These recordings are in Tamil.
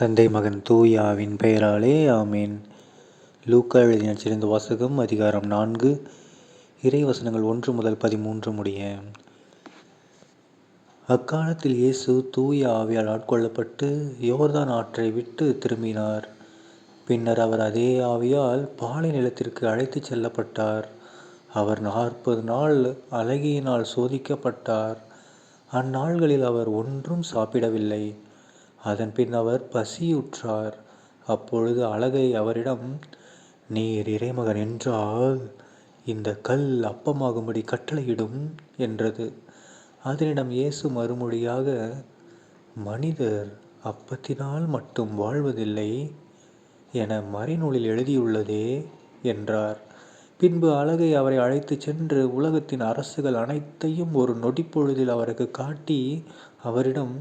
தந்தை மகன் தூயாவின் பெயராலே ஆமேன். லூக்கா எழுதின சிறந்த வாசகம் அதிகாரம் நான்கு இறை வசனங்கள் ஒன்று முதல் பதிமூன்று முடிய. அக்காலத்தில் இயேசு தூய ஆவியால் ஆட்கொள்ளப்பட்டு யோர்தான் ஆற்றை விட்டு திரும்பினார். பின்னர் அவர் அதே ஆவியால் பாலை நிலத்திற்கு அழைத்துச் செல்லப்பட்டார். அவர் நாற்பது நாள் அழகியினால் சோதிக்கப்பட்டார். அந்நாள்களில் அவர் ஒன்றும் சாப்பிடவில்லை. அதன் பின் அவர் பசியுற்றார். அப்பொழுது அழகை அவரிடம் நீர் இறைமகன் என்றால் இந்த கல் அப்பமாகும்படி கட்டளையிடும் என்றது. அதனிடம் இயேசு மறுமொழியாக மனிதர் அப்பத்தினால் மட்டும் வாழ்வதில்லை என மறைநூலில் எழுதியுள்ளதே என்றார். பின்பு அழகை அவரை அழைத்து சென்று உலகத்தின் அரசுகள் அனைத்தையும் ஒரு நொடிப்பொழுதில் அவருக்கு காட்டி அவரிடம்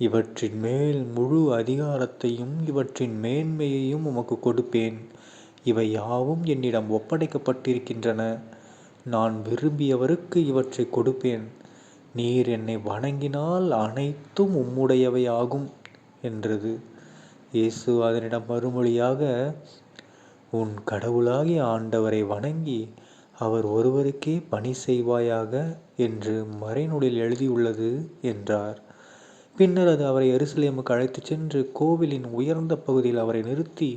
இவற்றின் மேல் முழு அதிகாரத்தையும் இவற்றின் மேன்மையையும் உமக்கு கொடுப்பேன். இவை யாவும் என்னிடம் ஒப்படைக்கப்பட்டிருக்கின்றன. நான் விரும்பியவருக்கு இவற்றை கொடுப்பேன். நீர் என்னை வணங்கினால் அனைத்தும் உம்முடையவையாகும் என்றது. இயேசு அதனிடம் மறுமொழியாக உன் கடவுளாகிய ஆண்டவரை வணங்கி அவர் ஒருவருக்கே பணி செய்வாயாக என்று மறைநூலில் எழுதியுள்ளது என்றார். பின்னர் அது அவரை எருசலேமுக்கு அழைத்துச் சென்று கோவிலின் உயர்ந்த பகுதியில் அவரை நிறுத்தி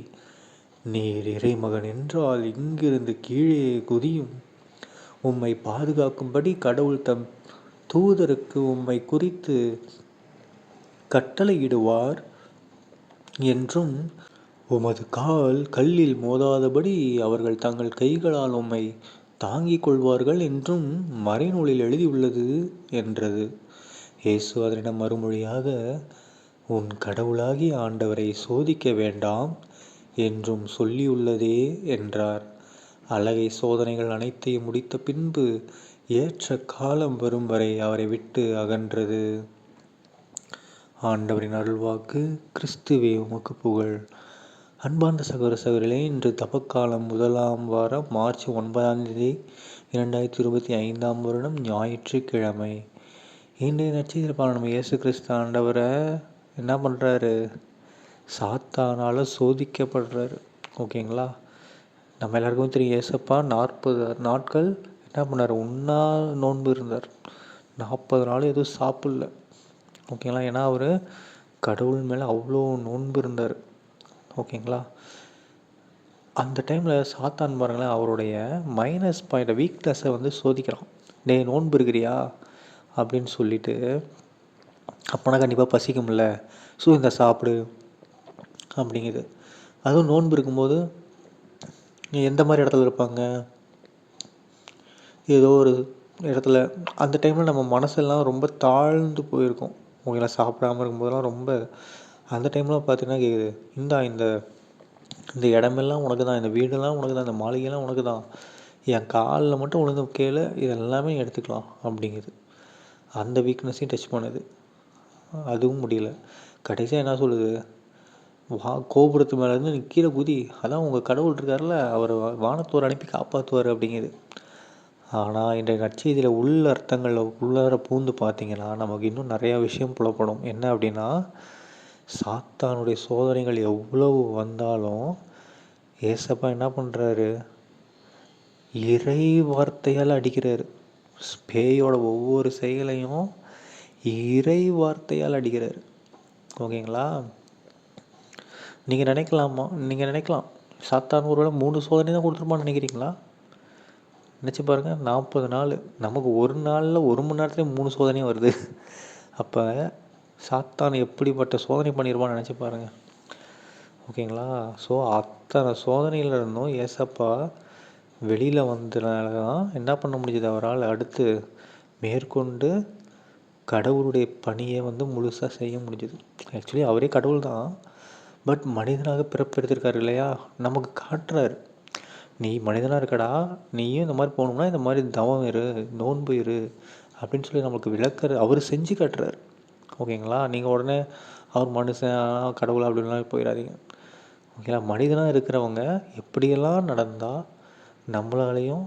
நீர் இறைமகன் என்றால் இங்கிருந்து கீழே குதியும். உம்மை பாதுகாக்கும்படி கடவுள் தம் தூதருக்கு உம்மை குறித்து கட்டளையிடுவார் என்றும் உமது கால் கல்லில் மோதாதபடி அவர்கள் தங்கள் கைகளால் உம்மை தாங்கிக் கொள்வார்கள் என்றும் மறைநூலில் எழுதியுள்ளது என்றது. இயேசு அதனிடம் மறுமொழியாக உன் கடவுளாகி ஆண்டவரை சோதிக்க வேண்டாம் என்றும் சொல்லியுள்ளதே என்றார். அழகை சோதனைகள் அனைத்தையும் முடித்த பின்பு ஏற்ற காலம் வரும் வரை அவரை விட்டு அகன்றது. ஆண்டவரின் அருள்வாக்கு கிறிஸ்துவே உமக்கு புகழ். அன்பார்ந்த சகோதர சகோதரிகளே இன்று தபக்காலம் முதலாம் வாரம் மார்ச் ஒன்பதாம் தேதி இரண்டாயிரத்தி இருபத்தி ஐந்தாம் வருடம் ஞாயிற்றுக்கிழமை. இன்றைய நட்சத்திர நம்ம இயேசு கிறிஸ்து ஆண்டவரை என்ன பண்ணுறாரு சாத்தானால் சோதிக்கப்படுறாரு. ஓகேங்களா? நம்ம எல்லாருக்கும் தெரியும் ஏசப்பா நாற்பது நாட்கள் என்ன பண்ணார்? உண்ணா நோன்பு இருந்தார். நாற்பது நாள் எதுவும் சாப்பிடல. ஓகேங்களா? ஏன்னா அவர் கடவுள் மேலே அவ்வளோ நோன்பு இருந்தார். ஓகேங்களா? அந்த டைமில் சாத்தான் பாருங்களேன் அவருடைய மைனஸ் பாயிண்ட் வீக்னஸை வந்து சோதிக்கிறான். டே நோன்பு இருக்கிறியா? அப்படின்னு சொல்லிட்டு அப்போனா கண்டிப்பாக பசிக்கும்ல. ஸோ இந்த சாப்பிடு. அப்படிங்குது. அதுவும் நோன்பு இருக்கும்போது எந்த மாதிரி இடத்துல இருப்பாங்க? ஏதோ ஒரு இடத்துல. அந்த டைமில் நம்ம மனசெல்லாம் ரொம்ப தாழ்ந்து போயிருக்கும். உங்களை சாப்பிடாமல் இருக்கும்போதெல்லாம் ரொம்ப அந்த டைமில் பார்த்தீங்கன்னா கேட்குது இந்தா இந்த இந்த இடமெல்லாம் உனக்கு தான் இந்த வீடெல்லாம் உனக்கு தான் இந்த மாளிகைலாம் உனக்கு தான் என் காலில் மட்டும் உளுந்து கேளு இதெல்லாமே எடுத்துக்கலாம். அப்படிங்குது. அந்த வீக்னஸையும் டச் பண்ணுது. அதுவும் முடியல. கடைசியாக என்ன சொல்லுது? வா கோபுரத்து மேலேருந்து நீ கீழே குதி அதான் உங்கள் கடவுள் இருக்கார்ல அவர் வானத்தோர் அனுப்பி காப்பாற்றுவார் அப்படிங்குது. ஆனால் இன்றைய நற்செய்தியில் உள்ள அர்த்தங்களில் உள்ளார பூந்து பார்த்தீங்கன்னா நமக்கு இன்னும் நிறையா விஷயம் புலப்படும். என்ன அப்படின்னா சாத்தானுடைய சோதனைகள் எவ்வளவு வந்தாலும் ஏசப்பா என்ன பண்ணுறாரு இறை வார்த்தையால் அடிக்கிறாரு. பேயோட ஒவ்வொரு செயலையும் இறை வார்த்தையால் அடிக்கிறார். ஓகேங்களா? நீங்கள் நினைக்கலாமா? நீங்கள் நினைக்கலாம். சாத்தான் ஒருவேளை மூணு சோதனை தான் கொடுத்துருப்பான்னு நினைக்கிறீங்களா? நினச்சி பாருங்கள் நாற்பது நாள். நமக்கு ஒரு நாளில் ஒரு மணி நேரத்துலேயே மூணு சோதனையும் வருது. அப்போ சாத்தான் எப்படிப்பட்ட சோதனை பண்ணியிருப்பான்னு நினச்சி பாருங்கள் ஓகேங்களா? ஸோ அத்தனை சோதனையில் இருந்தும் ஏசப்பா வெளியில் வந்ததுனால தான் என்ன பண்ண முடிஞ்சது? அவரால் அடுத்து மேற்கொண்டு கடவுளுடைய பணியை வந்து முழுசாக செய்ய முடிஞ்சது. ஆக்சுவலி அவரே கடவுள் தான் பட் மனிதனாக பிறப்பெடுத்திருக்காரு இல்லையா? நமக்கு காட்டுறாரு. நீ மனிதனாக இருக்கடா. நீயும் இந்த மாதிரி போகணும்னா இந்த மாதிரி தவம் இரு நோன்பு இரு அப்படின்னு சொல்லி நம்மளுக்கு விளக்குற அவர் செஞ்சு காட்டுறாரு. ஓகேங்களா? நீங்கள் உடனே அவர் மனுஷன் கடவுள் அப்படின்லாம் போயிடாதீங்க. ஓகேங்களா? மனிதனாக இருக்கிறவங்க எப்படியெல்லாம் நடந்தால் நம்மளாலையும்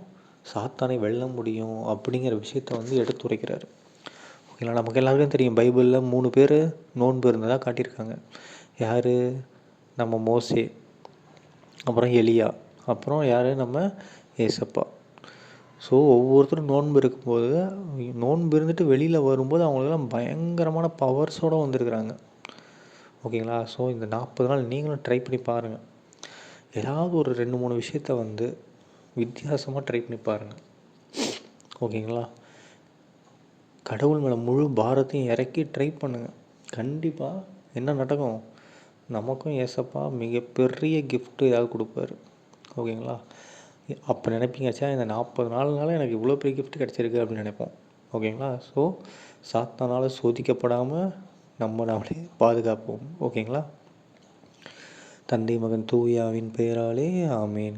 சாத்தானை வெல்ல முடியும் அப்படிங்கிற விஷயத்த வந்து எடுத்துரைக்கிறார் ஓகேங்களா? நமக்கு எல்லாருக்கும் தெரியும் பைபிளில் மூணு பேர் நோன்பு இருந்ததாக காட்டியிருக்காங்க. யார்? நம்ம மோசே அப்புறம் எலியா அப்புறம் யார்? நம்ம ஏசப்பா. ஸோ ஒவ்வொருத்தரும் நோன்பு இருக்கும்போது நோன்பு இருந்துட்டு வெளியில் வரும்போது அவங்களுக்கெல்லாம் பயங்கரமான பவர்ஸோடு வந்திருக்கிறாங்க. ஓகேங்களா? ஸோ இந்த நாற்பது நாள் நீங்களும் ட்ரை பண்ணி பாருங்கள் ஏதாவது ஒரு ரெண்டு மூணு விஷயத்த வந்து வித்தியாசமாக ட்ரை பண்ணி பாருங்கள் ஓகேங்களா? கடவுள் மேலே முழு பாரத்தையும் இறக்கி ட்ரை பண்ணுங்கள் கண்டிப்பாக என்ன நடக்கும்? நமக்கும் ஏசப்பா மிகப்பெரிய கிஃப்ட்டு ஏதாவது கொடுப்பாரு. ஓகேங்களா? அப்போ நினைப்பீங்கச்சா இந்த நாற்பது நாள்னால எனக்கு இவ்வளோ பெரிய கிஃப்ட் கிடச்சிருக்கு அப்படின்னு நினைப்போம். ஓகேங்களா? ஸோ சாத்தானால் சோதிக்கப்படாமல் நம்ம நம்மளே பாதுகாப்போம். ஓகேங்களா? தந்தை மகன் தூயாவின் பெயராலே ஆமேன்.